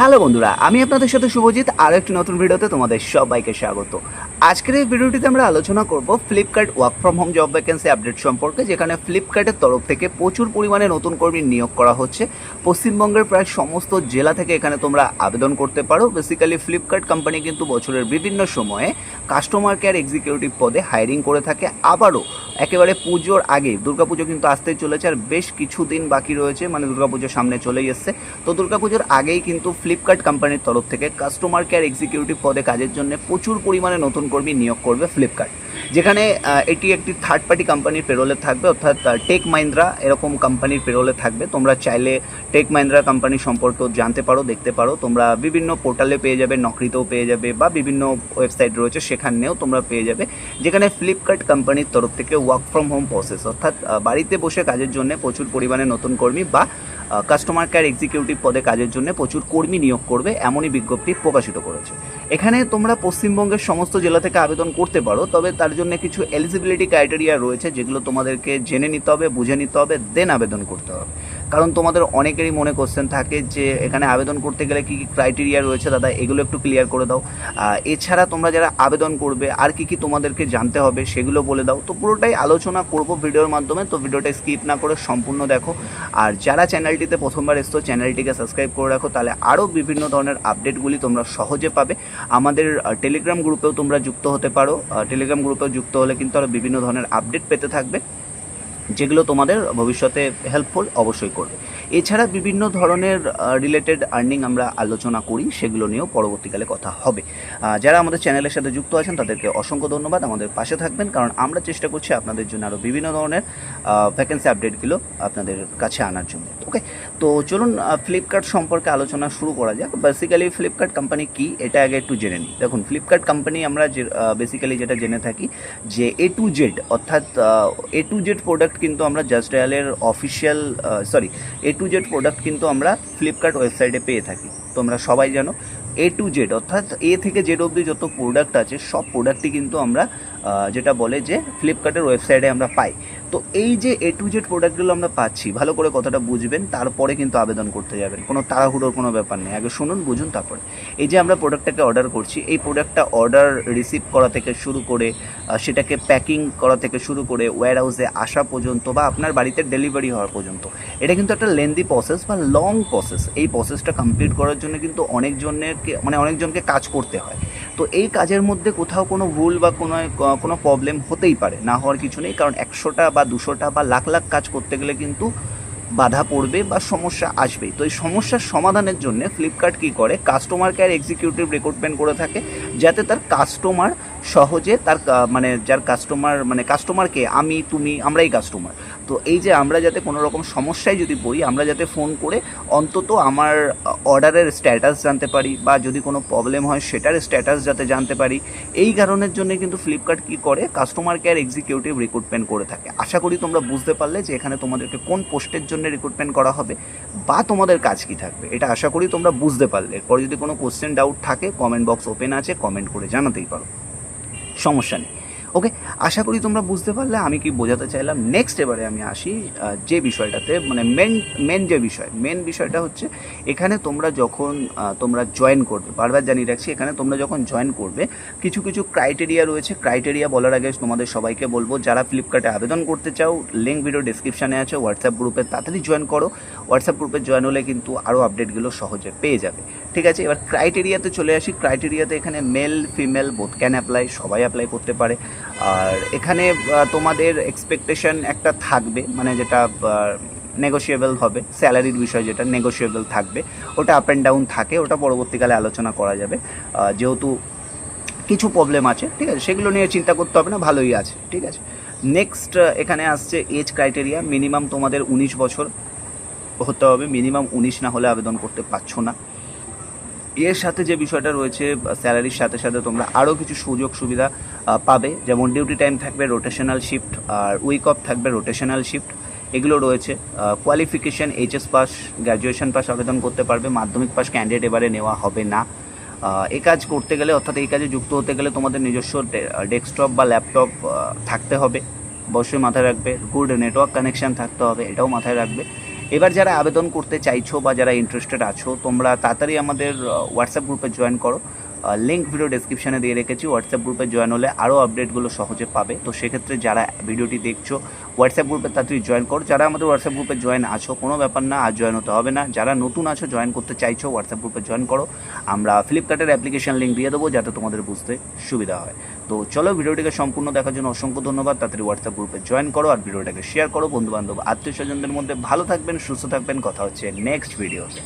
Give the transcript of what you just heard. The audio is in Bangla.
হ্যালো বন্ধুরা, আমি আপনাদের সাথে শুভজিৎ আর একটি নতুন ভিডিওতে তোমাদের সবাইকে স্বাগত। আজকের এই ভিডিওটিতে আমরা আলোচনা করব Flipkart work from home job vacancy update সম্পর্কে, যেখানে ফ্লিপকার্টের তরফ থেকে প্রচুর পরিমাণে নতুন কর্মী নিয়োগ করা হচ্ছে। পশ্চিমবঙ্গের প্রায় সমস্ত জেলা থেকে এখানে তোমরা আবেদন করতে পারো। বেসিক্যালি ফ্লিপকার্ট কোম্পানি কিন্তু বছরের বিভিন্ন সময়ে কাস্টমার কেয়ার এক্সিকিউটিভ পদে হায়ারিং করে থাকে। আবারও একেবারে পুজোর আগে, দুর্গাপুজো কিন্তু আসতেই চলেছে আর বেশ কিছুদিন বাকি রয়েছে মানে দুর্গাপুজোর সামনে চলেই এসছে। তো দুর্গাপুজোর আগেই কিন্তু ফ্লিপকার্ট কোম্পানির তরফ থেকে কাস্টমার কেয়ার এক্সিকিউটিভ পদে কাজের জন্য প্রচুর পরিমাণে নতুন কর্মী নিয়োগ করবে ফ্লিপকার্ট যেখানে এটি একটি থার্ড পার্টি কোম্পানির পেরোলে থাকবে, অর্থাৎ টেক মাইন্দ্রা এরকম কোম্পানির পেরোলে থাকবে। তোমরা চাইলে টেক মাইন্দ্রা কোম্পানি সম্পর্কেও জানতে পারো, দেখতে পারো। তোমরা বিভিন্ন পোর্টালে পেয়ে যাবে, নকরিতেও পেয়ে যাবে বা বিভিন্ন ওয়েবসাইট রয়েছে, সেখানেও তোমরা পেয়ে যাবে। যেখানে ফ্লিপকার্ট কোম্পানির তরফ থেকে ওয়ার্ক ফ্রম হোম প্রসেস অর্থাৎ বাড়িতে বসে কাজের জন্য প্রচুর পরিমাণে নতুন কর্মী বা কাস্টমার কেয়ার এক্সিকিউটিভ পদে কাজের জন্য প্রচুর কর্মী নিয়োগ করবে, এমনই বিজ্ঞপ্তি প্রকাশিত করেছে। এখানে তোমরা পশ্চিমবঙ্গের সমস্ত জেলা থেকে আবেদন করতে পারো, তবে তার জন্য কিছু এলিজিবিলিটি ক্রাইটেরিয়া রয়েছে যেগুলো তোমাদেরকে জেনে নিতে হবে, বুঝে নিতে হবে দেন আবেদন করতে হবে। কারণ তোমাদের অনেকেরই মনে কোশ্চেন থাকে যে এখানে আবেদন করতে গেলে কী কী ক্রাইটেরিয়া রয়েছে? দাদা, এগুলো একটু ক্লিয়ার করে দাও। এছাড়া তোমরা যারা আবেদন করবে, আর কি কি তোমাদেরকে জানতে হবে সেগুলো বলে দাও। তো পুরোটাই আলোচনা করব ভিডিওর মাধ্যমে, তো ভিডিওটা স্কিপ না করে সম্পূর্ণ দেখো। আর যারা চ্যানেলটিতে প্রথমবার এসছো চ্যানেলটিকে সাবস্ক্রাইব করে রাখো, তাহলে আরও বিভিন্ন ধরনের আপডেটগুলি তোমরা সহজে পাবে। আমাদের টেলিগ্রাম গ্রুপেও তোমরা যুক্ত হতে পারো। টেলিগ্রাম গ্রুপেও যুক্ত হলে কিন্তু আরও বিভিন্ন ধরনের আপডেট পেতে থাকবে। যেগুলো তোমাদের ভবিষ্যতে হেল্পফুল অবশ্যই করবে। এছাড়া বিভিন্ন ধরনের রিলেটেড আর্নিং আমরা আলোচনা করি, সেগুলো নিয়েও পরবর্তীকালে কথা হবে। যারা আমাদের চ্যানেলের সাথে যুক্ত আছেন, তাদেরকে অসংখ্য ধন্যবাদ। আমাদের পাশে থাকবেন, কারণ আমরা চেষ্টা করছি আপনাদের জন্য আরও বিভিন্ন ধরনের ভ্যাকেন্সি আপডেটগুলো আপনাদের কাছে আনার জন্য। ওকে তো চলুন ফ্লিপকার্ট সম্পর্কে আলোচনা শুরু করা যাক। বেসিক্যালি ফ্লিপকার্ট কোম্পানি কি? এটা আগে একটু জেনে নিই। দেখুন ফ্লিপকার্ট কোম্পানি আমরা যে বেসিক্যালি যেটা জেনে থাকি, যে এ টু জেড অর্থাৎ এ টু জেড প্রোডাক্ট কিন্তু আমরা just ডায়ালের official sorry A to Z product কিন্তু আমরা ফ্লিপকার্ট ওয়েবসাইটে পেয়ে থাকি। তোমরা সবাই জানো এ টু জেড অর্থাৎ এ থেকে জেড অবধি যত প্রোডাক্ট আছে, সব প্রোডাক্টই কিন্তু আমরা যেটা বলে যে ফ্লিপকার্টের ওয়েবসাইটে আমরা পাই। তো এই যে এ টু জেড প্রোডাক্টগুলো আমরা পাচ্ছি, ভালো করে কথাটা বুঝবেন, তারপরে কিন্তু আবেদন করতে যাবেন। কোনো তাড়াহুড়োর কোনো ব্যাপার নেই। আগে শুনুন, বুঝুন, তারপরে। এই যে আমরা প্রোডাক্টটাকে অর্ডার করছি, এই প্রোডাক্টটা অর্ডার রিসিভ করা থেকে শুরু করে সেটাকে প্যাকিং করা থেকে শুরু করে ওয়্যার হাউসে আসা পর্যন্ত বা আপনার বাড়িতে ডেলিভারি হওয়া পর্যন্ত এটা কিন্তু একটা লেন্দি প্রসেস বা লং প্রসেস এই প্রসেসটা কমপ্লিট করার জন্য কিন্তু অনেকজনের মানে অনেকজনকে কাজ করতে হয়। তো এই কাজের মধ্যে কোথাও কোনো ভুল বা কোনো কোনো প্রবলেম হতেই পারে। না হওয়ার কিছু নেই, কারণ একশোটা বা দুশোটা বা লাখ লাখ কাজ করতে গেলে কিন্তু বাধা পড়বে বা সমস্যা আসবেই। তো এই সমস্যার সমাধানের জন্য ফ্লিপকার্ট কী করে? কাস্টমার কেয়ার এক্সিকিউটিভ রিক্রুটমেন্ট করে থাকে, যাতে তার কাস্টমার সহজে তার মানে যার কাস্টমার মানে কাস্টমারকে আমি, তুমি, আমরাই কাস্টমার তো এই যে আমরা যাতে কোনো রকম সমস্যায় যদি পড়ি, আমরা যাতে ফোন করে অন্তত আমার অর্ডারের স্ট্যাটাস জানতে পারি বা যদি কোনো প্রবলেম হয় সেটার স্ট্যাটাস যাতে জানতে পারি। এই কারণের জন্য কিন্তু ফ্লিপকার্ট কী করে? কাস্টমার কেয়ার এক্সিকিউটিভ রিক্রুটমেন্ট করে থাকে। আশা করি তোমরা বুঝতে পারলে যে এখানে তোমাদেরকে কোন পোস্টের জন্য রিক্রুটমেন্ট করা হবে বা তোমাদের কাজ কী থাকবে। এটা আশা করি তোমরা বুঝতে পারলে। এরপরে যদি কোনো কোশ্চেন ডাউট থাকে কমেন্ট বক্স ওপেন আছে কমেন্ট করে জানাতেই পারো। সমস্যা নেই। ওকে আশা করি তোমরা বুঝতে পারলে, আমি কি বোঝাতে চাইলাম? নেক্সট এবারে আমি আসি যে বিষয়টাতে মানে মেন মেন যে বিষয় মেন বিষয়টা হচ্ছে, এখানে তোমরা যখন তোমরা জয়েন করবে, বারবার জানিয়ে রাখছি, এখানে তোমরা যখন জয়েন করবে, কিছু কিছু ক্রাইটেরিয়া রয়েছে। ক্রাইটেরিয়া বলার আগে তোমাদের সবাইকে বলব, যারা ফ্লিপকার্টে আবেদন করতে চাও লিঙ্ক ভিডিও ডিসক্রিপশানে আছে হোয়াটসঅ্যাপ গ্রুপে তাড়াতাড়ি জয়েন করো। হোয়াটসঅ্যাপ গ্রুপে জয়েন হলে কিন্তু আরও আপডেটগুলো সহজে পেয়ে যাবে। ঠিক আছে, এবার ক্রাইটেরিয়াতে চলে আসি। ক্রাইটেরিয়াতে এখানে male female both can apply সবাই অ্যাপ্লাই করতে পারে। আর এখানে তোমাদের এক্সপেকটেশন একটা থাকবে মানে যেটা নেগোসিয়েবল হবে স্যালারির বিষয় যেটা নেগোসিয়েবল থাকবে। ওটা আপ অ্যান্ড ডাউন থাকে, ওটা পরবর্তীকালে আলোচনা করা যাবে। যেহেতু কিছু প্রবলেম আছে, ঠিক আছে, সেগুলো নিয়ে চিন্তা করতে হবে না, ভালোই আছে, ঠিক আছে। নেক্সট এখানে আসছে এজ ক্রাইটেরিয়া মিনিমাম তোমাদের উনিশ বছর হতে হবে মিনিমাম উনিশ না হলে আবেদন করতে পারছ না। এর সাথে যে বিষয়টা রয়েছে স্যালারির সাথে সাথে তোমরা আরও কিছু সুযোগ সুবিধা পাবে। যেমন ডিউটি টাইম থাকবে রোটেশনাল শিফট, আর উইক অফ থাকবে রোটেশনাল শিফট। এগুলো রয়েছে। Qualification HS pass graduation pass আবেদন করতে পারবে। মাধ্যমিক পাস ক্যান্ডিডেট এবারে নেওয়া হবে না। এই কাজ করতে গেলে, অর্থাৎ এই কাজে যুক্ত হতে গেলে তোমাদের নিজস্ব ডেস্কটপ বা ল্যাপটপ থাকতে হবে। অবশ্যই মাথায় রাখবে। গুড নেটওয়ার্ক কানেকশন থাকতে হবে, এটাও মাথায় রাখবে। এবার যারা আবেদন করতে চাইছো বা যারা ইন্টারেস্টেড আছো, তোমরা তাড়াতাড়ি আমাদের হোয়াটসঅ্যাপ গ্রুপে জয়েন করো। লিঙ্ক ভিডিও ডেসক্রিপশনে দিয়ে রেখেছি। হোয়াটসঅ্যাপ গ্রুপে জয়েন হলে আরও আপডেটগুলো সহজে পাবে। তো সেক্ষেত্রে যারা ভিডিওটি দেখছ হোয়াটসঅ্যাপ গ্রুপে তাড়াতাড়ি জয়েন করো। যারা আমাদের হোয়াটসঅ্যাপ গ্রুপে জয়েন আছো, কোনো ব্যাপার না, আর জয়েন হতে হবে না। যারা নতুন আছো জয়েন করতে চাইছো হোয়াটসঅ্যাপ গ্রুপে জয়েন করো। আমরা ফ্লিপকার্টের অ্যাপ্লিকেশন লিঙ্ক দিয়ে দেবো, যাতে তোমাদের বুঝতে সুবিধা হয়। তো চলো ভিডিওটিকে সম্পূর্ণ দেখার জন্য অসংখ্য ধন্যবাদ। তাড়াতাড়ি হোয়াটসঅ্যাপ গ্রুপে জয়েন করো আর ভিডিওটাকে শেয়ার করো। বন্ধু বান্ধব আত্মীয় স্বজনদের মধ্যে ভালো থাকবেন, সুস্থ থাকবেন। কথা হচ্ছে নেক্সট ভিডিওতে